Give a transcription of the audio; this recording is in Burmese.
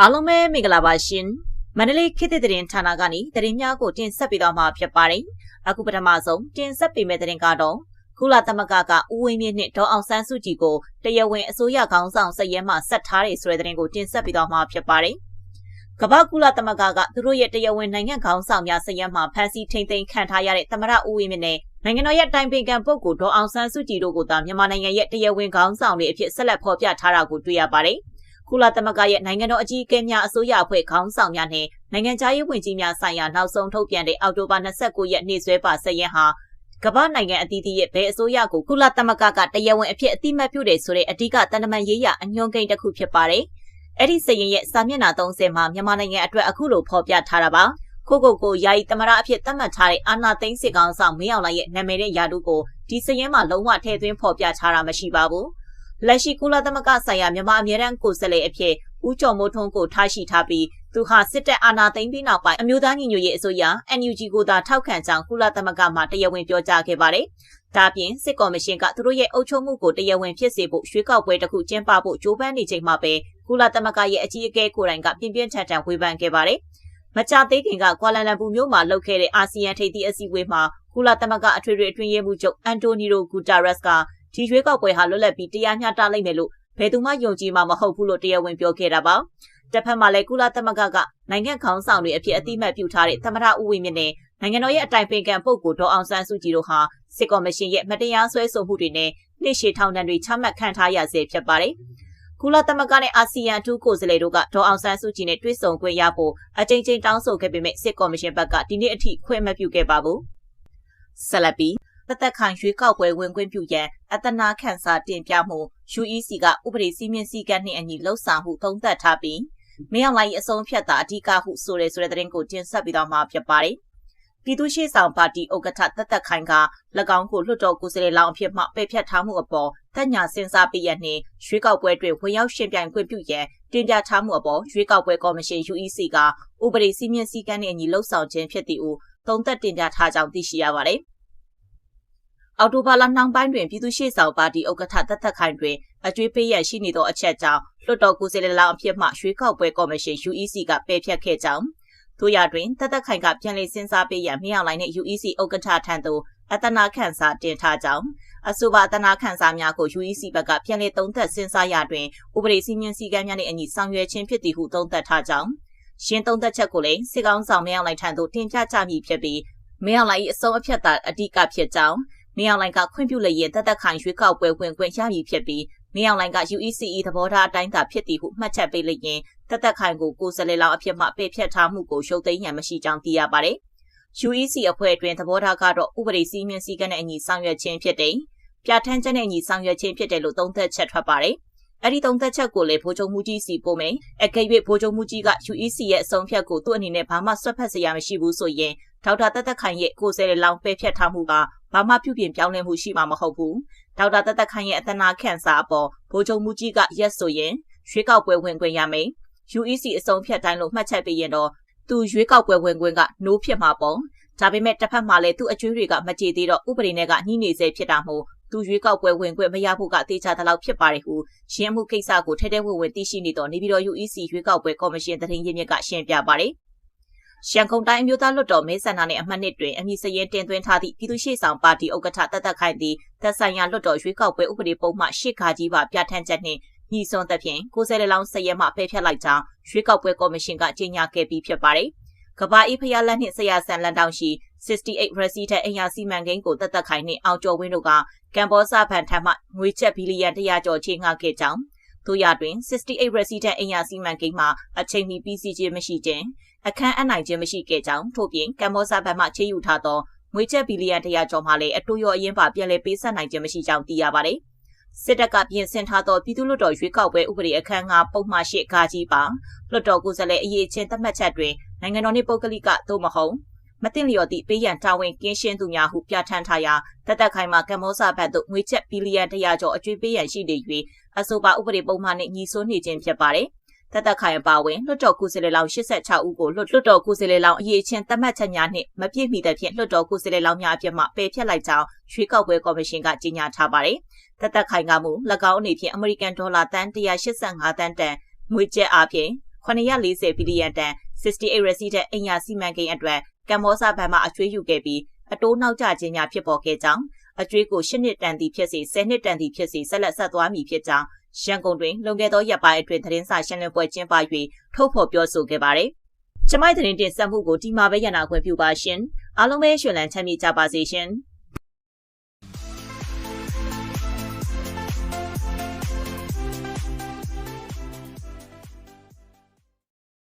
အားလုံးပဲမင်္ဂလာပါရှင်မန္တလေးခေတ်သစ်သတင်းဌာနကနေသတင်းများကိုတင်ဆက်ပေးသွားမှာဖြစ်ပါတယ်အခုပထမဆုံးတင်ဆက်ပေးမယ့်သတင်းကတော့ကုလသမဂ္ဂကဦးဝင်းမြင့်နဲ့ဒေါ်အောင်ဆန်းစုကြည်ကိုတရားဝင်အစိုးရခေါင်းဆောင်စရဲမှဆက်ထားတယ်ဆိုတဲ့သတင်းကိုတင်ဆက်ပေးသွားမှာဖြစ်ပါတယ်ကမ္ဘာကုလသမဂ္ဂကသူတို့ရဲ့တရားဝင်နိုင်ငံခေါင်းဆောင်များစရဲမှဖမ်းဆီးထိန်သိမ်းခံထားရတဲ့သမရဦးဝင်းမြင့်နဲ့နိုင်ငံတော်ရဲ့တိုင်ပင်ခံပုဂ္ဂိုလ်ဒေါ်အောင်ဆန်းစုကြည်တို့ကိုသာမြန်မာနိုင်ငံရဲ့တရားဝင်ခေါင်းဆောင်တွေအဖြစ်ဆက်လက်ဖော်ပြထားတာကိုတွေ့ရပါတယ်။ ကုလသမဂ္ဂရဲ့နိုင်ငံတော်အကြီးအကဲများအစိုးရအဖွဲ့ခေါင်းဆောင်များနဲ့နိုင်ငံခြားရေးဝန်ကြီးများဆိုင်ရာနောက်ဆုံးထုတ်ပြန်တဲ့အောက်တိုဘာ29ရက်နေ့စွဲပါစရင်ဟာကမ္ဘာနိုင်ငံအသီးသီးရဲ့ဘယ်အစိုးရကိုကုလသမဂ္ဂကတရားဝင်အဖြစ်အတိမတ်ပြုတယ်ဆိုတဲ့အဓိကတန်တမန်ရေးရအညွှန်းကိန်းတစ်ခုဖြစ်ပါတယ်။အဲ့ဒီစရင်ရဲ့စာမျက်နှာ30မှာမြန်မာနိုင်ငံအတွက်အခုလိုဖော်ပြထားတာပါ။ကိုကိုကိုယာယီသမရအဖြစ်သတ်မှတ်ထားတဲ့အာနာသိန်းစစ်ကောင်ဆောင်မင်းအောင်လှိုင်ရဲ့နာမည်နဲ့ယာတုကိုဒီစရင်မှာလုံးဝထည့်သွင်းဖော်ပြထားတာမရှိပါဘူး။ လက်ရှိကုလသမဂ္ဂဆိုင်ရာမြန်မာအမြဲတမ်းကိုယ်စားလှယ်အဖြစ်ဦးကျော်မိုးထွန်းကိုထားရှိထားပြီးသူဟာစစ်တပ်အာဏာသိမ်းပြီးနောက်ပိုင်းအမျိုးသားညီညွတ်ရေးအစိုးရ NUG ကိုသာထောက်ခံကြောင်းကုလသမဂ္ဂမှတရားဝင်ပြောကြားခဲ့ပါတယ်။ဒါပြင်စစ်ကော်မရှင်ကသူတို့ရဲ့အုပ်ချုပ်မှုကိုတရားဝင်ဖြစ်စေဖို့ရွေးကောက်ပွဲတစ်ခုကျင်းပဖို့ကြိုးပမ်းနေချိန်မှာပဲကုလသမဂ္ဂရဲ့အကြီးအကဲကိုယ်တိုင်ကပြင်းပြင်းထန်ထန်ဝေဖန်ခဲ့ပါတယ်။မကြသေးခင်ကကွာလာလမ်ပူမြို့မှာလုပ်ခဲ့တဲ့အာဆီယံထိပ်သီးအစည်းအဝေးမှာကုလသမဂ္ဂအထွေထွေအတွင်းရေးမှူးချုပ်အန်တိုနီယိုဂူတာရက်စ်က ဒီရွေးကောက်ပွဲဟာလွတ်လပ်ပြီးတရားမျှတလိမ့်မယ်လို့ဘယ်သူမှယုံကြည်မှာမဟုတ်ဘူးလို့တရားဝင်ပြောခဲ့တာပါ။တစ်ဖက်မှာလည်းကုလသမဂ္ဂကနိုင်ငံခေါင်းဆောင်တွေအဖြစ်အတိမတ်ပြုထားတဲ့သမရဦးဝင်းမြင့်နဲ့နိုင်ငံတော်ရဲ့အတိုင်ပင်ခံပုဂ္ဂိုလ်ဒေါ်အောင်ဆန်းစုကြည်တို့ဟာစစ်ကော်မရှင်ရဲ့မတရားဆွဲဆိုမှုတွေနဲ့နှိရှေထောင်ဒဏ်တွေချမှတ်ခံထားရဆဲဖြစ်ပါတယ်။ကုလသမဂ္ဂနဲ့အာဆီယံအထူးကိုယ်စားလှယ်တို့ကဒေါ်အောင်ဆန်းစုကြည်နဲ့တွေ့ဆုံခွင့်ရဖို့အကြိမ်ကြိမ်တောင်းဆိုခဲ့ပေမဲ့စစ်ကော်မရှင်ဘက်ကဒီနေ့အထိခွင့်မပြုခဲ့ပါဘူး။ဆက်လက်ပြီး တသက်ခိုင်ရွေးကောက်ပွဲဝင်ခွင့်ပြုရန်အတနာခန့်စာတင်ပြမှု UEC ကဥပဒေစည်းမျဉ်းစည်းကမ်းနှင့်အညီလှုပ်ဆောင်မှုသုံးသပ်ထားပြီးမင်းအောင်လှိုင်အဆုံးဖြတ်တာအဓိကဟုဆိုရဲဆိုတဲ့သတင်းကိုတင်ဆက်ပြီးတော့မှာဖြစ်ပါတယ်။ပြည်သူ့ရှေ့ဆောင်ပါတီဥက္ကဋ္ဌတသက်ခိုင်က၎င်းကိုလွှတ်တော်ကိုယ်စားလှယ်လောင်းအဖြစ်မှပယ်ဖျက်ထားမှုအပေါ်တက်ညာစဉ်းစားပြီးရနှင့်ရွေးကောက်ပွဲတွင်ဝင်ရောက်ရှင်ပြိုင်ခွင့်ပြုရန်တင်ပြထားမှုအပေါ်ရွေးကောက်ပွဲကော်မရှင် UEC ကဥပဒေစည်းမျဉ်းစည်းကမ်းနှင့်အညီလှုပ်ဆောင်ခြင်းဖြစ်သည့်ဟုသုံးသက်တင်ပြထားကြောင်းသိရှိရပါတယ်။ အော်တိုဘာလနှောင်းပိုင်းတွင်ပြည်သူ့ရှေ့ဆောင်ပါတီဥက္ကဋ္ဌသက်သက်ခိုင်တွင်အကျွေးပေးရရှိနေသောအချက်ကြောင့်လွှတ်တော်ကိုယ်စားလှယ်လောင်းအဖြစ်မှရွေးကောက်ပွဲကော်မရှင် UEC ကပယ်ဖျက်ခဲ့ကြောင်းတို့ရတွင်သက်သက်ခိုင်ကပြန်လည်စဉ်းစားပေးရန်မြောင်လိုင်းနှင့် UEC ဥက္ကဋ္ဌထံသို့အတနာခန့်စာတင်ထားကြောင်းအဆိုပါအတနာခန့်စာများကို UEC ဘက်ကပြန်လည်သုံးသပ်စဉ်းစားရတွင်ဥပဒေစည်းမျဉ်းစည်းကမ်းများနှင့်အညီဆောင်ရွက်ခြင်းဖြစ်သည်ဟုသုံးသပ်ထားကြောင်းရှင်းသုံးသက်ချက်ကိုလည်းစစ်ကောင်ဆောင်မြောင်လိုင်းထံသို့တင်ပြကြမည်ဖြစ်ပြီးမြောင်လိုင်း၏အဆုံးအဖြတ်သာအဓိကဖြစ်ကြောင်း နေအောင်လိုင်ကခွင့်ပြုလျက်တသက်ခိုင်ရွေးကောက်ပွဲဝင်ခွင့်ရမည်ဖြစ်ပြီးနေအောင်လိုင်က UECE သဘောထားအတိုင်းသာဖြစ်သည်ဟုမှတ်ချက်ပေးလျင်တသက်ခိုင်ကိုကိုယ်စားလှယ်လောင်းအဖြစ်မှပယ်ဖျက်ထားမှုကိုရှုပ်သိမ်းရန်မရှိကြောင်းသိရပါတယ်။ UEC အဖွဲ့အတွင်းသဘောထားကတော့ဥပဒေစည်းမျဉ်းစည်းကမ်းနဲ့အညီဆောင်ရွက်ခြင်းဖြစ်တယ်။ပြဋ္ဌာန်းချက်နဲ့အညီဆောင်ရွက်ခြင်းဖြစ်တယ်လို့သုံးသပ်ချက်ထွက်ပါတယ်။အဲ့ဒီသုံးသက်ချက်ကိုလည်းဗိုလ်ချုပ်မှုကြီးစီပို့မယ်။အကယ်၍ဗိုလ်ချုပ်မှုကြီးက UEC ရဲ့အဆုံးဖြတ်ကိုသူ့အနေနဲ့ဘာမှဆွတ်ဖက်စရာမရှိဘူးဆိုရင် ဒေါက်တာတက်တက်ခိုင်ရဲ့ကိုယ်စားလှယ်လောင်းပယ်ဖျက်ထားမှုကဘာမှပြုပြင်ပြောင်းလဲမှုရှိမှာမဟုတ်ဘူးဒေါက်တာတက်တက်ခိုင်ရဲ့အသနာခန့်စာအပေါ်ဗိုလ်ချုပ်မှုကြီးကရက်ဆိုရင်ရွေးကောက်ပွဲဝင်ခွင့်ရမယ် UEC အစုံဖြတ်တိုင်းလို့မှတ်ချက်ပေးရင်တော့သူရွေးကောက်ပွဲဝင်ခွင့်ကနိုးဖြစ်မှာပေါ့ဒါပေမဲ့တစ်ဖက်မှာလည်းသူ့အကျွေးတွေကမကြေသေးတော့ဥပဒေနဲ့ကညှိနေစေဖြစ်တာမို့သူရွေးကောက်ပွဲဝင်ခွင့်မရဖို့ကတေချာတလောက်ဖြစ်ပါတယ်ဟုရင်းမှုကိစ္စကိုထဲထဲဝင်ဝင်သိရှိနေတော့နေပြည်တော် UEC ရွေးကောက်ပွဲကော်မရှင်တရင်ရင်းမြစ်ကရှင်းပြပါတယ် ရန်ကုန်တိုင်းအမျိုးသားလွှတ်တော်မဲဆန္ဒနယ်အမှတ်နှစ်တွင်အမည်စရဲတင်သွင်းထားသည့်ပြည်သူ့ရှေ့ဆောင်ပါတီဥက္ကဋ္ဌတသက်ခိုင်သည်သက်ဆိုင်ရာလွှတ်တော်ရွေးကောက်ပွဲဥပဒေပုံမှရှစ်ခါကြီးပါပြဋ္ဌာန်းချက်နှင့်ညီစွန်သဖြင့်ကိုယ်စားလှယ်လောင်းစရဲမှပယ်ဖျက်လိုက်ကြောင်းရွေးကောက်ပွဲကော်မရှင်ကကြေညာခဲ့ပြီးဖြစ်ပါတယ်။ကဘာအေးဖျားလက်နှင့်ဆရာဆန်လန်တောင်ရှိ68 Resident အင်ယာစီမံကိန်းကိုတသက်ခိုင်နှင့်အောင်ကျော်ဝင်းတို့ကကမ်ဘောဇဖန်ထံမှငွေချက်ဘီလီယံ100ကျော်ချေငှားခဲ့ကြောင်း တို့ရတွင်68 Resident အင်ယာစီမံကိန်းမှာအချိန်မီပြီးစီးခြင်းမရှိခြင်းအခန်းအနိုင်ခြင်းမရှိခဲ့ကြောင်းထို့ပြင်ကမ္ဘောဇဘတ်မှချေယူထားသောငွေချက်ဘီလီယံ100ကျော်မှလည်းအတူရောအရင်ပါပြန်လည်ပေးဆက်နိုင်ခြင်းမရှိကြောင်းသိရပါတယ်။စစ်တပ်ကပြင်ဆင်ထားသောပြည်သူ့လွှတ်တော်ရွေးကောက်ပွဲဥပဒေအခန်း၅ပုံမှန်၈ခါကြီးပါလွှတ်တော်ကိုယ်စားလှယ်အရေးချင်းသတ်မှတ်ချက်တွင်နိုင်ငံတော်နှင့်ပုဂ္ဂလိကသို့မဟုတ် မတင်လျော်သည့်ပေးရန်တာဝန်ကင်းရှင်းသူများဟုပြဋ္ဌာန်းထားရာတသက်ခိုင်မှကမ္ဘောဇဘတ်သို့ငွေချက်ဘီလီယံ100ကျော်အကျွေးပေးရန်ရှိနေ၍အဆိုပါဥပဒေပုံမှန်နှင့်ညီစွန်းနေခြင်းဖြစ်ပါတယ်တသက်ခိုင်ပါဝင်လွှတ်တော်ကိုယ်စားလှယ်လောင်း86ဦးကိုလွှတ်တော်ကိုယ်စားလှယ်လောင်းအရေးချင်းသတ်မှတ်ချက်များနှင့်မပြည့်မီတဲ့ဖြင့်လွှတ်တော်ကိုယ်စားလှယ်လောင်းများအဖြစ်မှပယ်ဖျက်လိုက်ကြောင်းရွေးကောက်ပွဲကော်မရှင်ကကြေညာထားပါတယ်။တသက်ခိုင်ကမူ၎င်းအနေဖြင့်အမေရိကန်ဒေါ်လာတန်185တန်တန်ငွေကျပ်အားဖြင့်940ဘီလီယံတန်68 resident အိမ်ယာစီမံကိန်းအတွက် ကမ္ဘောဇဘဏ်မှအကျွေးယူခဲ့ပြီးအတိုးနောက်ကျခြင်းများဖြစ်ပေါ်ခဲ့ကြောင်းအကျွေးကို10နှစ်တန်သည်ဖြစ်စေ10နှစ်တန်သည်ဖြစ်စေဆက်လက်ဆက်သွားမည်ဖြစ်ကြောင်းရန်ကုန်တွင်လွန်ခဲ့သောရက်ပိုင်းအတွင်းသတင်းစာရှင်းလင်းပွဲကျင်းပ၍ထုတ်ဖော်ပြောဆိုခဲ့ပါတယ်။ကျမိုက်သတင်းတင်ဆက်မှုကိုဒီမှာပဲရနာခွင့်ပြုပါရှင်။အားလုံးပဲရှင်လန်းချမ်းမြေ့ကြပါစေရှင်။